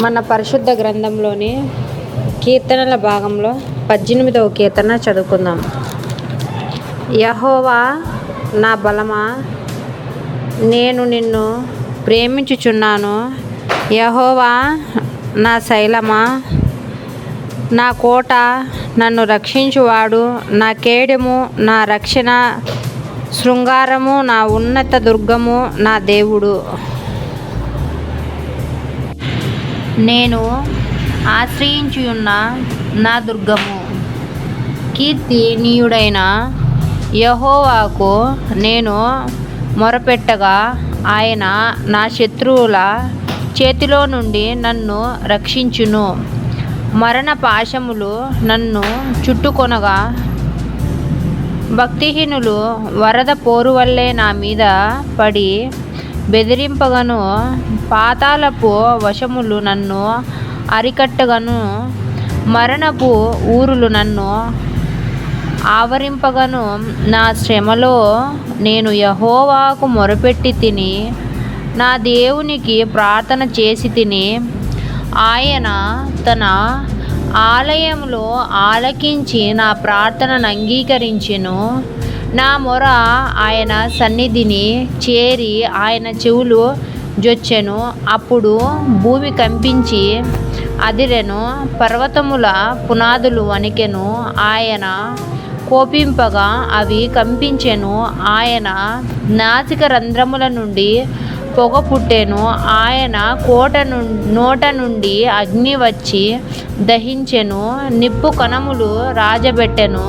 మన పరిశుద్ధ గ్రంథంలోని కీర్తనల భాగంలో పద్దెనిమిదవ కీర్తన చదువుకుందాం. యహోవా నా బలమా? నేను నిన్ను ప్రేమించుచున్నాను. యహోవా నా శైలమా? నా కోట నన్ను రక్షించువాడు. నా కేడెము నా రక్షణ శృంగారము నా ఉన్నత దుర్గము నా దేవుడు. నేను ఆశ్రయించియున్న నా దుర్గము. కీర్తినీయుడైన యహోవాకు నేను మొరపెట్టగా ఆయన నా శత్రువుల చేతిలో నుండి నన్ను రక్షించును. మరణ పాశములు నన్ను చుట్టుకొనగా భక్తిహీనులు వరద పోరు వల్లే నా మీద పడి బెదిరింపగను పాతాళపు వశములు నన్ను అరికట్టగను మరణపు ఊరులు నన్ను ఆవరింపగను. నా శ్రమలో నేను యహోవాకు మొరపెట్టి తిని నా దేవునికి ప్రార్థన చేసి తిని ఆయన తన ఆలయంలో ఆలకించి నా ప్రార్థనను అంగీకరించెను. నా మొర ఆయన సన్నిధిని చేరి ఆయన చెవులు జొచ్చెను అప్పుడు భూమి కంపించి అదిరెను పర్వతముల పునాదులు వణికెను ఆయన కోపింపగా అవి కంపించెను ఆయన నాసిక రంధ్రముల నుండి పొగ పుట్టెను ఆయన కోట ను నోట నుండి అగ్ని వచ్చి దహించెను నిప్పు కణములు రాజబెట్టెను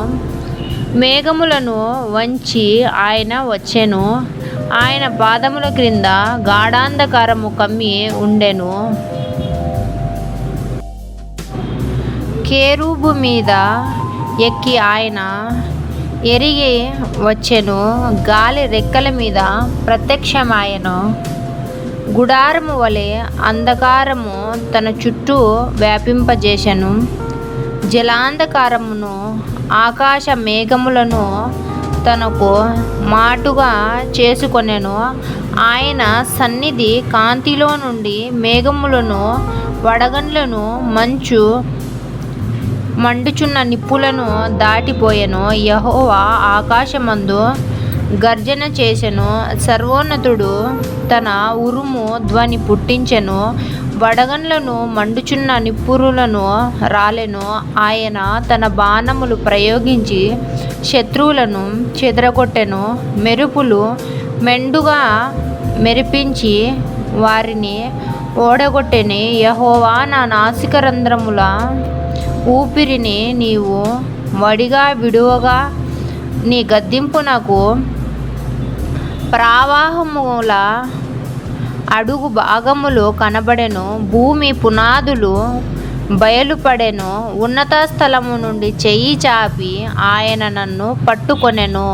మేఘములను వంచి ఆయన వచ్చెను. ఆయన పాదముల క్రింద గాఢాంధకారము కమ్మి ఉండెను. కేరూబు మీద ఎక్కి ఆయన ఎరిగి వచ్చెను. గాలి రెక్కల మీద ప్రత్యక్షమాయను. గుడారము వలె అంధకారము తన చుట్టూ వ్యాపింపజేశను జలాంధకారమును ఆకాశ మేఘములను తనకు మాటుగా చేసుకొనెను. ఆయన సన్నిధి కాంతిలో నుండి మేఘములను వడగండ్లను మంచు మండుచున్న నిప్పులను దాటిపోయెను. యహోవా ఆకాశమందు గర్జన చేసెను. సర్వోన్నతుడు తన ఉరుము ధ్వని పుట్టించెను. వడగండ్లను మండుచున్న నిప్పురులను రాలెను. ఆయన తన బాణములు ప్రయోగించి శత్రువులను చెదరగొట్టెను. మెరుపులు మెండుగా మెరిపించి వారిని ఓడగొట్టెని. యహోవా నా నాసిక రంధ్రముల ఊపిరిని నీవు వడిగా విడువగా నీ గద్దింపు నాకు ప్రవాహముల అడుగు భాగములు కనబడెను భూమి పునాదులు బయలుపడెను ఉన్నత స్థలము నుండి చెయ్యి చాపి ఆయన నన్ను పట్టుకొనెను.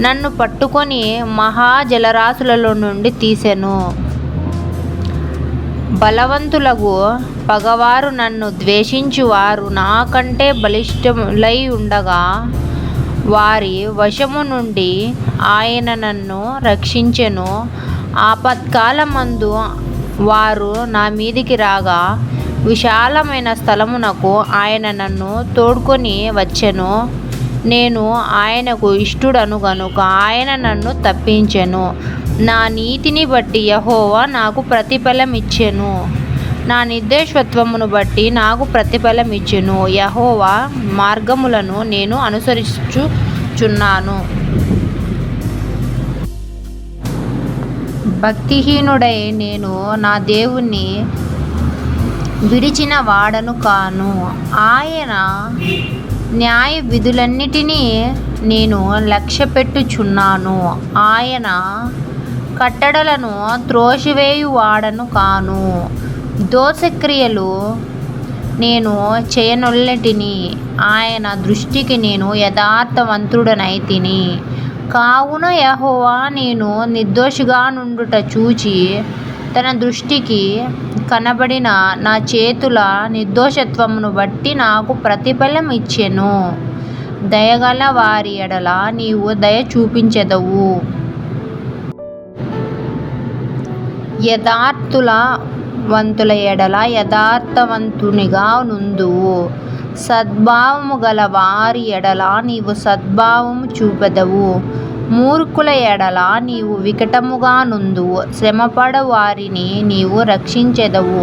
నన్ను పట్టుకొని మహాజలరాశులలో నుండి తీసెను. బలవంతులకు పగవారు నన్ను ద్వేషించువారు. నాకంటే బలిష్టములై ఉండగా వారి వశము నుండి ఆయన నన్ను రక్షించెను. ఆపత్కాలమందు వారు నా మీదికి రాగా విశాలమైన స్థలమునకు ఆయన నన్ను తోడ్కొని వచ్చెను. నేను ఆయనకు ఇష్టుడను గనుక ఆయన నన్ను తప్పించెను. నా నీతిని బట్టి యహోవా నాకు ప్రతిఫలం ఇచ్చెను నా నిర్దేశత్వమును బట్టి నాకు ప్రతిఫలం ఇచ్చెను యహోవా మార్గములను నేను అనుసరించుచున్నాను. భక్తిహీనుడై నేను నా దేవుణ్ణి విడిచిన వాడను కాను. ఆయన న్యాయ విధులన్నిటినీ నేను లక్ష్య పెట్టుచున్నాను ఆయన కట్టడలను త్రోసివేయువాడను కాను. దోషక్రియలు నేను చేయనొల్లటిని. ఆయన దృష్టికి నేను యథార్థవంతుడనైతిని కావున యహోవా నేను నిర్దోషిగా నుండుట చూచి తన దృష్టికి కనబడిన నా చేతుల నిర్దోషత్వమును బట్టి నాకు ప్రతిఫలం ఇచ్చెను. దయగల వారి ఎడల నీవు దయ చూపించెదవు. యథార్థుల వంతుల ఎడల యథార్థవంతునిగా నుందువు సద్భావము గల వారి ఎడల నీవు సద్భావము చూపెదవు. మూర్ఖుల ఎడల నీవు వికటముగా నుందువు శ్రమపడ వారిని నీవు రక్షించెదవు.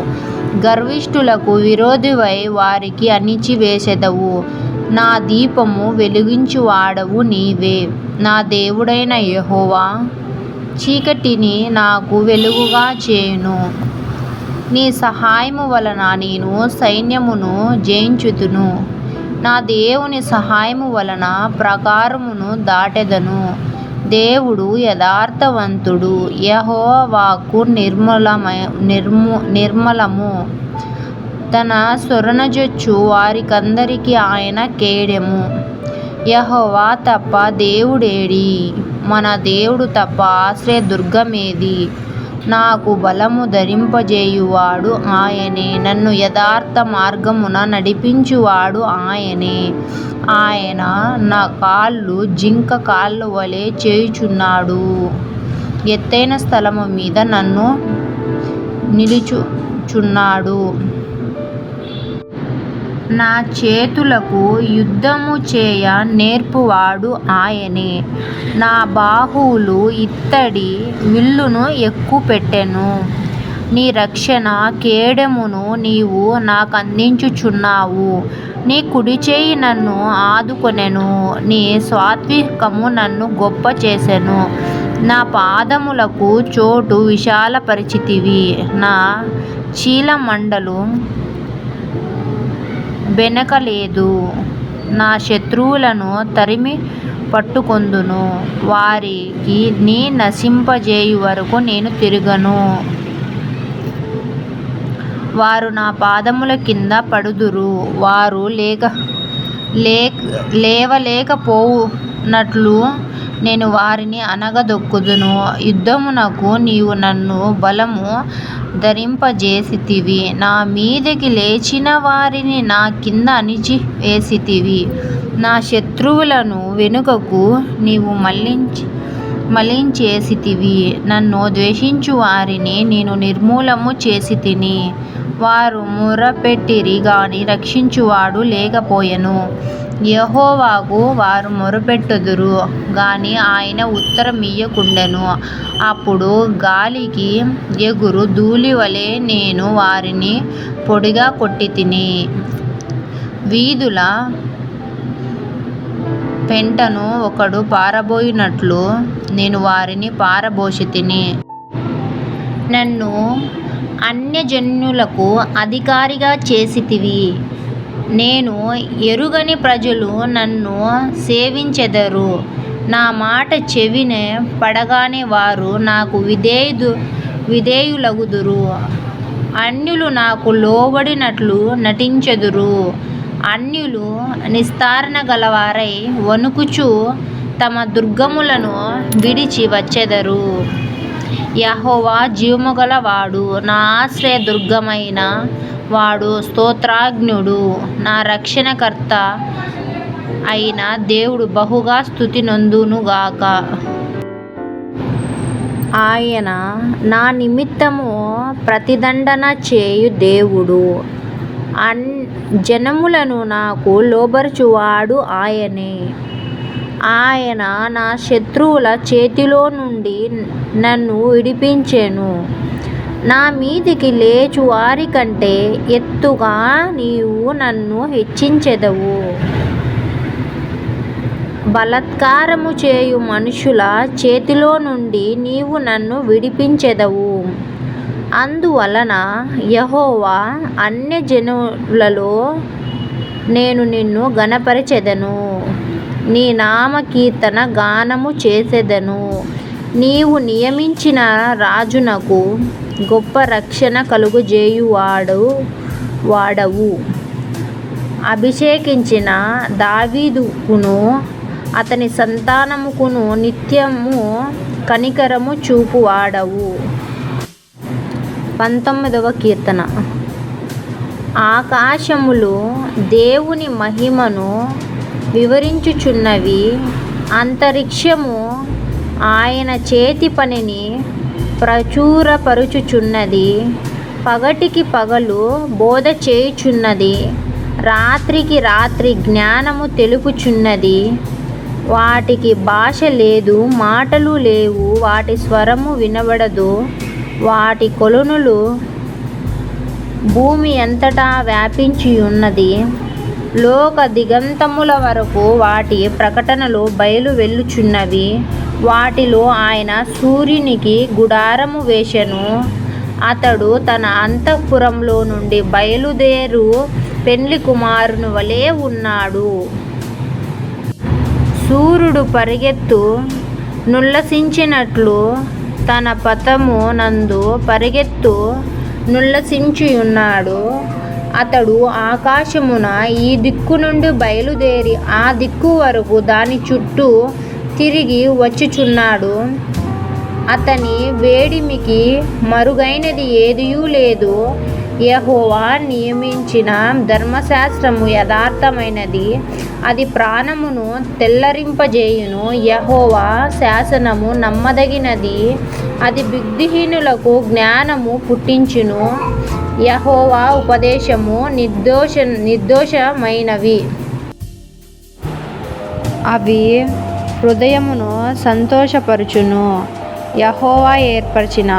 గర్విష్ఠులకు విరోధివై వారికి అణిచివేసెదవు. నా దీపము వెలిగించువాడవు నీవే. నా దేవుడైన యహోవా చీకటిని నాకు వెలుగుగా చేయును. నీ సహాయము వలన నేను సైన్యమును జయించుతును నా దేవుని సహాయము వలన ప్రాకారమును దాటెదను. దేవుడు యథార్థవంతుడు. యెహోవాకు నిర్మలమ నిర్ము నిర్మలము. తన స్వరణజొచ్చు వారికందరికీ ఆయన కేడెము. యెహోవా తప్ప దేవుడేడి. మన దేవుడు తప్ప ఆశ్రయ దుర్గమేది నాకు బలము ధరింపజేయువాడు ఆయనే. నన్ను యథార్థ మార్గమున నడిపించువాడు ఆయనే. ఆయన నా కాళ్ళు జింక కాళ్ళ వలె చేయుచున్నాడు. ఎత్తైన స్థలము మీద నన్ను నిలుచుచున్నాడు. నా చేతులకు యుద్ధము చేయ నేర్పువాడు ఆయనే. నా బాహువులు ఇత్తడి విల్లును ఎక్కుపెట్టెను. నీ రక్షణ కేడెమును నీవు నాకందించుచున్నావు. నీ కుడిచేయి నన్ను ఆదుకొనెను. నీ సాత్వికము నన్ను గొప్ప చేసెను నా పాదములకు చోటు విశాలపరిచితివి. నా చీలమండలు బెనకలేదు. నా శత్రువులను తరిమి పట్టుకొందును. వారికి నీ నశింపజేయు వరకు నేను తిరగను. వారు నా పాదముల కింద పడుదురు. వారు లేక లేక లేవలేకపోవునట్లు నేను వారిని అనగదొక్కుదును. యుద్ధమునకు నీవు నన్ను బలము ధరింపజేసితివి. నా మీదికి లేచిన వారిని నా కింద అణిచివేసితివి. నా శత్రువులను వెనుకకు నీవు మళ్ళించి మళ్ళించేసితివి. నన్ను ద్వేషించు వారిని నేను నిర్మూలము చేసితిని. వారు మొరపెట్టిరి గాని రక్షించువాడు లేకపోయెను. యెహోవాకు వారు మొరపెట్టుదురు గాని ఆయన ఉత్తరమియ్యకుండెను. అప్పుడు గాలికి ఎగురు ధూళివలె నేను వారిని పొడిగా కొట్టితిని. వీధుల పెంటను ఒకడు పారబోయునట్లు నేను వారిని పారబోసితిని. నన్ను అన్యజనులకు అధికారిగా చేసితివి. నేను ఎరుగని ప్రజలు నన్ను సేవించెదరు. నా మాట చెవిన పడగానే వారు నాకు విధేయుదు విధేయులగుదురు. అన్యులు నాకు లోబడినట్లు నటించెదురు. అన్యులు నిస్తారణ గలవారై వణుకుచు తమ దుర్గములను విడిచి వచ్చెదరు. యహోవా జీవముగలవాడు నా ఆశ్రయ దుర్గమైన వాడు స్తోత్రాజ్ఞుడు నా రక్షణకర్త అయిన దేవుడు బహుగా స్థుతి నొందునుగాక ఆయన నా నిమిత్తము ప్రతిదండన చేయు దేవుడు. అన్ జనములను నాకు లోబరుచువాడు ఆయనే. ఆయన నా శత్రువుల చేతిలో నుండి నన్ను విడిపించెను. నా మీదికి లేచు వారికంటే ఎత్తుగా నీవు నన్ను హెచ్చించెదవు. బలత్కారము చేయు మనుషుల చేతిలో నుండి నీవు నన్ను విడిపించెదవు. అందువలన యహోవా అన్య జనులలో నేను నిన్ను గణపరిచెదను నీ నామకీర్తన గానము చేసెదను. నీవు నియమించిన రాజునకు గొప్ప రక్షణ కలుగజేయువాడు వాడవు. అభిషేకించిన దావీదుకును అతని సంతానముకును నిత్యము కనికరము చూపువాడవు. పంతొమ్మిదవ కీర్తన. ఆకాశములు దేవుని మహిమను వివరించుచున్నవి అంతరిక్షము ఆయన చేతి పనిని ప్రచురపరుచుచున్నది. పగటికి పగలు బోధ చేయుచున్నది. రాత్రికి రాత్రి జ్ఞానము తెలుపుచున్నది. వాటికి భాష లేదు మాటలు లేవు వాటి స్వరము వినబడదు. వాటి కొలనులు భూమి ఎంతటా వ్యాపించి ఉన్నది లోక దిగంతముల వరకు వాటి ప్రకటనలు బయలు వెళ్ళుచున్నవి. వాటిలో ఆయన సూర్యునికి గుడారము వేషను అతడు తన అంతఃపురంలో నుండి బయలుదేరు పెండ్లి కుమారుని వలె ఉన్నాడు. సూర్యుడు పరిగెత్తు నుల్లసించినట్లు తన పతము నందు పరిగెత్తు నుల్లసించియున్నాడు. అతడు ఆకాశమున ఈ దిక్కు నుండి బయలుదేరి ఆ దిక్కు వరకు దాని చుట్టూ తిరిగి వచ్చుచున్నాడు. అతని వేడిమికి మరుగైనది ఏదియూ లేదు. యహోవా నియమించిన ధర్మశాస్త్రము యథార్థమైనది. అది ప్రాణమును తెల్లరింపజేయును. యహోవా శాసనము నమ్మదగినది. అది బుద్ధిహీనులకు జ్ఞానము పుట్టించును. యహోవా ఉపదేశము నిర్దోష నిర్దోషమైనవి. అవి హృదయమును సంతోషపరుచును. యహోవా ఏర్పరిచిన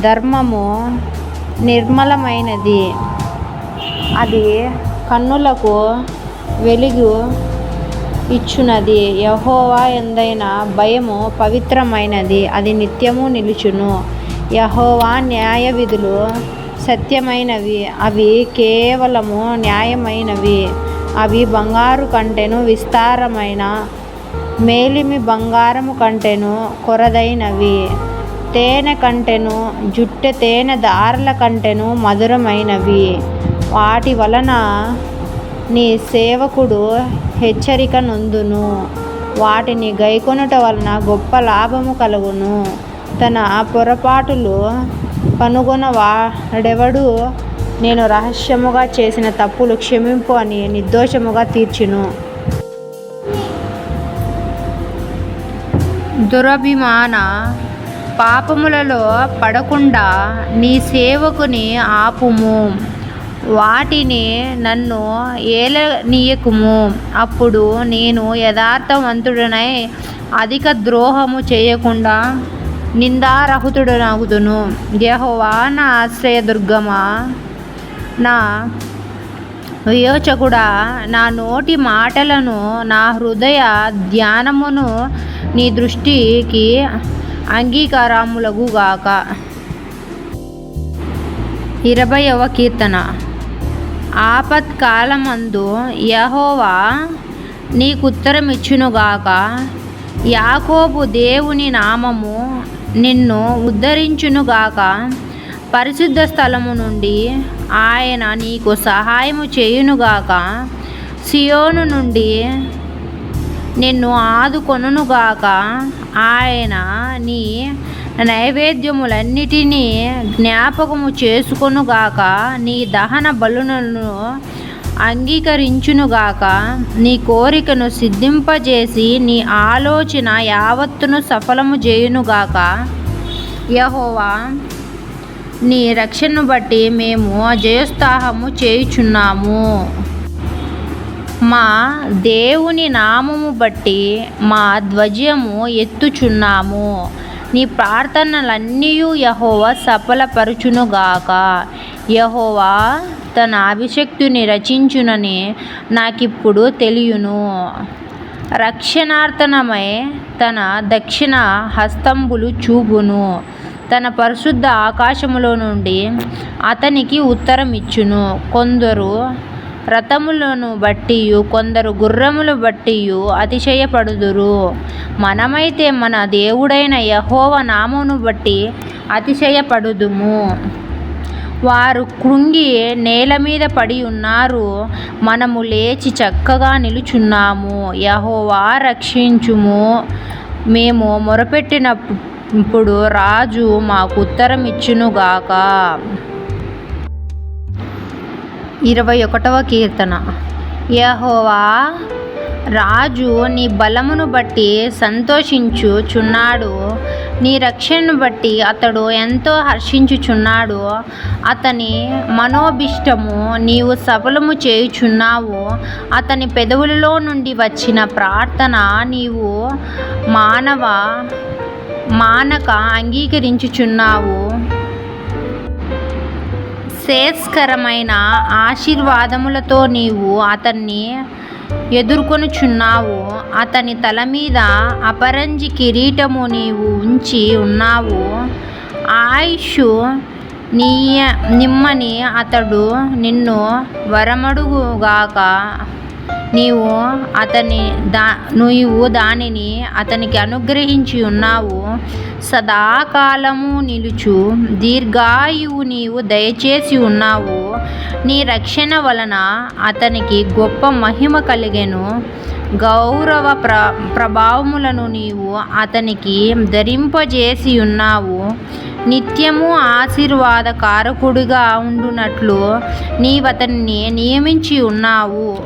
ధర్మము నిర్మలమైనది. అది కన్నులకు వెలుగు ఇచ్చునది. యహోవా ఎందైన భయము పవిత్రమైనది. అది నిత్యము నిలుచును. యహోవా న్యాయ విధులు సత్యమైనవి. అవి కేవలము న్యాయమైనవి. అవి బంగారు కంటెను విస్తారమైన మేలిమి బంగారము కంటెను కొరదైనవి. తేనె కంటెను జుట్టె తేనె దారల కంటెను మధురమైనవి. వాటి వలన నీ సేవకుడు హెచ్చరిక నొందును. వాటిని గైకొనుట వలన గొప్ప లాభము కలుగును. తన పొరపాటులు కనుగొన వాడెవడు నేను రహస్యముగా చేసిన తప్పులు క్షమింపు అని నిర్దోషముగా తీర్చును. దురభిమాన పాపములలో పడకుండా నీ సేవకుని ఆపుము. వాటిని నన్ను ఏలనీయకుము. అప్పుడు నేను యథార్థవంతుడనై అధిక ద్రోహము చేయకుండా నిందారహితుడనగుదును. యహోవా నా ఆశ్రయదుర్గమా నా వియోచకుడా నా నోటి మాటలను నా హృదయ ధ్యానమును నీ దృష్టికి అంగీకారములగుగాక. ఇరవయవ కీర్తన. ఆపత్కాలమందు యహోవా నీకుత్తరమిచ్చునుగాక. యాకోబు దేవుని నామము నిన్ను ఉద్ధరించునుగాక. పరిశుద్ధ స్థలము నుండి ఆయన నీకు సహాయము చేయునుగాక. సియోను నుండి నిన్ను ఆదుకొనుగాక ఆయన నీ నైవేద్యములన్నిటినీ జ్ఞాపకము చేసుకొనుగాక. నీ దహన బలులను అంగీకరించునుగాక. నీ కోరికను సిద్ధింపజేసి నీ ఆలోచన యావత్తును సఫలము చేయునుగాక. యహోవా నీ రక్షణను బట్టి మేము జయోత్సాహము చేయుచున్నాము. మా దేవుని నామము బట్టి మా ధ్వజము ఎత్తుచున్నాము. నీ ప్రార్థనలన్నీ యహోవా సఫలపరచునుగాక. యహోవా తన అభిషక్తుని రచించునని నాకిప్పుడు తెలియను. రక్షణార్థనమై తన దక్షిణ హస్తంబులు చూపును. తన పరిశుద్ధ ఆకాశములో నుండి అతనికి ఉత్తరం ఇచ్చును కొందరు రథములను బట్టి కొందరు గుర్రములు బట్టి అతిశయపడుదురు. మనమైతే మన దేవుడైన యహోవ నామమును బట్టి అతిశయపడుదుము. వారు కృంగి నేల మీద పడి ఉన్నారు. మనము లేచి చక్కగా నిలుచున్నాము. యహోవా రక్షించుము. మేము మొరపెట్టినప్పుడు రాజు మాకు ఉత్తరం ఇచ్చునుగాక ఇరవై ఒకటవ కీర్తన. యహోవా రాజు నీ బలమును బట్టి సంతోషించుచున్నాడు. నీ రక్షణను బట్టి అతడు ఎంతో హర్షించుచున్నాడు. అతని మనోభిష్టము నీవు సఫలము చేయుచున్నావు. అతని పెదవులలో నుండి వచ్చిన ప్రార్థన నీవు మానవ మానక అంగీకరించుచున్నావు. శ్రేయస్కరమైన ఆశీర్వాదములతో నీవు అతన్ని ఎదుర్కొనుచున్నావు. అతని తల మీద అపరంజి కిరీటము నీవు ఉంచి ఉన్నావు. ఆయుష్ నీయ నిమ్మని అతడు నిన్ను వరమడుగుగాక నీవు అతని దా నీవు దానిని అతనికి అనుగ్రహించి ఉన్నావు. సదాకాలము నిలుచు దీర్ఘాయువు నీవు దయచేసి ఉన్నావు. నీ రక్షణ వలన అతనికి గొప్ప మహిమ కలిగెను. గౌరవ ప్ర ప్రభావములను నీవు అతనికి ధరింపజేసి ఉన్నావు. నిత్యము ఆశీర్వాద కారకుడిగా ఉండునట్లు నీవతన్ని నియమించి ఉన్నావు.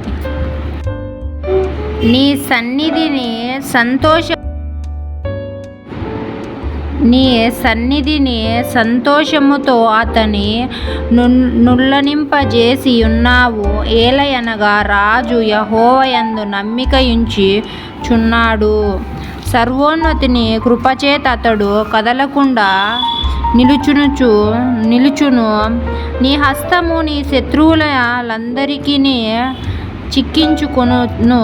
నీ సన్నిధిని సంతోష నీ సన్నిధిని సంతోషముతో అతని ను- నుల్లనింపజేసి ఉన్నావు. ఏలయనగా రాజు యహోవయందు నమ్మికయుంచి చున్నాడు. సర్వోన్నతిని కృపచేత అతడు కదలకుండా నిలుచునుచు నిలుచును. నీ హస్తము నీ శత్రువులందరికీ చిక్కించుకొనును.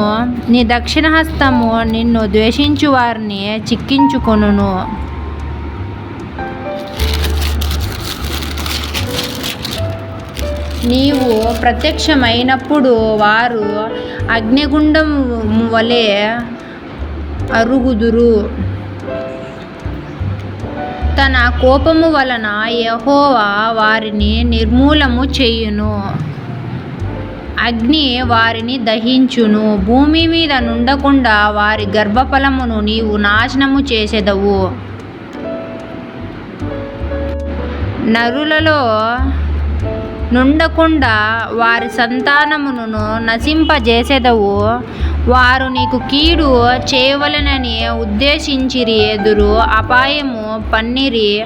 నీ దక్షిణ హస్తము నిన్ను ద్వేషించు వారిని చిక్కించుకొనును. నీవు ప్రత్యక్షమైనప్పుడు వారు అగ్నిగుండం వలె అరుగుదురు. తన కోపము వలన యహోవా వారిని నిర్మూలము చేయును. అగ్ని వారిని దహించును. భూమి మీద నుండకుండా వారి గర్భఫలమును నీవు నాశనము చేసెదవు. నరులలో నుండకుండా వారి సంతానమును నశింపజేసెదవు. వారు నీకు కీడు చేయవలెనని ఉద్దేశించిరి ఎదురు అపాయము పన్నిరి.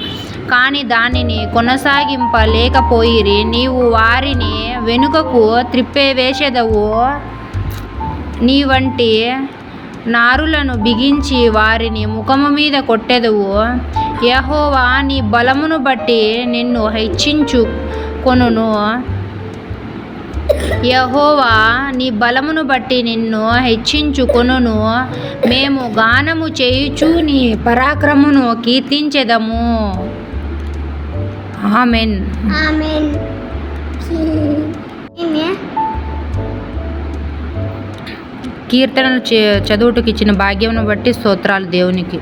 కానీ దానిని కొనసాగింపలేకపోయిరి. నీవు వారిని వెనుకకు త్రిప్పివేసెదవు నీ వంటి నారులను బిగించి వారిని ముఖము మీద కొట్టెదవు. యహోవా నీ బలమును బట్టి నిన్ను హెచ్చించు కొనును. యహోవా నీ బలమును బట్టి నిన్ను హెచ్చించుకొనును మేము గానము చేయుచు నీ పరాక్రమును కీర్తించెదము. ఆమెన్. ఆమెన్. కీర్తనలు చదువుటకు ఇచ్చిన భాగ్యమును బట్టి స్తోత్రాలు దేవునికి.